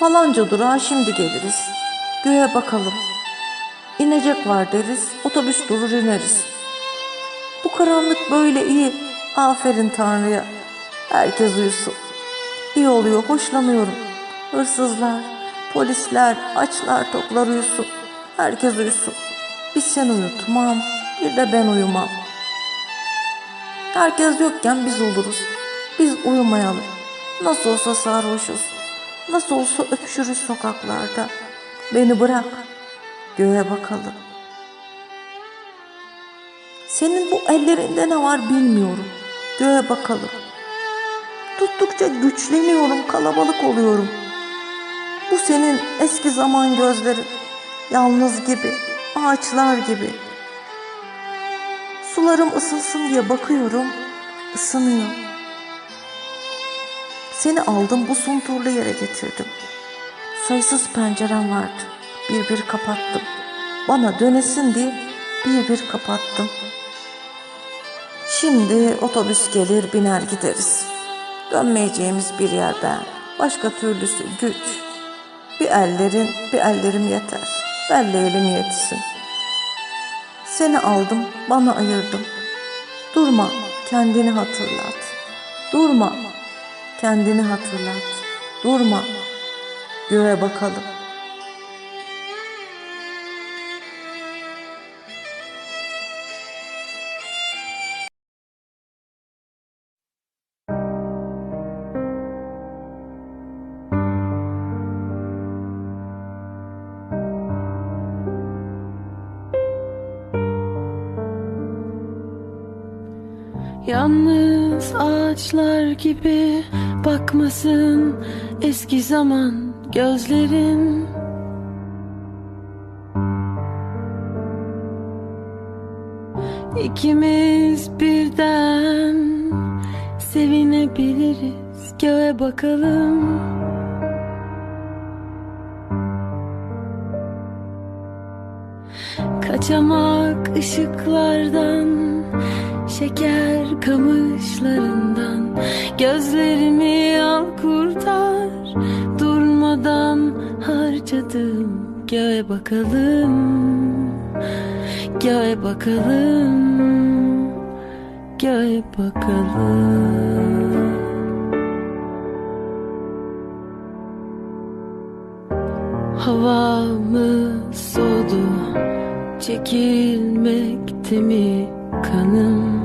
Falanca durağa şimdi geliriz. Göğe bakalım. İnecek var deriz, otobüs durur ineriz. Bu karanlık böyle iyi. Aferin Tanrı'ya. Herkes uyusun. İyi oluyor, hoşlanıyorum. Hırsızlar, polisler, açlar, toklar uyusun. Herkes uyusun. Biz sen uyutmam, bir de ben uyumam. Herkes yokken biz oluruz. Biz uyumayalım. Nasıl olsa sarhoşuz. Nasıl olsa öpüşürüz sokaklarda. Beni bırak. Göğe bakalım. Senin bu ellerinde ne var bilmiyorum. Göğe bakalım. Tuttukça güçleniyorum, kalabalık oluyorum. Bu senin eski zaman gözlerin. Yalnız gibi, ağaçlar gibi. Sularım ısınsın diye bakıyorum, ısınıyor. Seni aldım bu sunturlu yere getirdim. Sayısız pencerem vardı. Bir bir kapattım. Bana dönesin diye bir bir kapattım. Şimdi otobüs gelir biner gideriz. Dönmeyeceğimiz bir yer. Başka türlüsü güç. Bir ellerin bir ellerim yeter. Belli elim yetsin. Seni aldım bana ayırdım. Durma kendini hatırlat. Durma kendini hatırlat. Durma göğe bakalım. Yalnız ağaçlar gibi bakmasın eski zaman gözlerin İkimiz birden sevinebiliriz. Göğe bakalım. Kaçamak ışıklardan Şeker kamışlarından Gözlerimi al kurtar. Durmadan harcadım Göğe bakalım Göğe bakalım Göğe bakalım. Havamız soğudu Çekilmekte mi kanım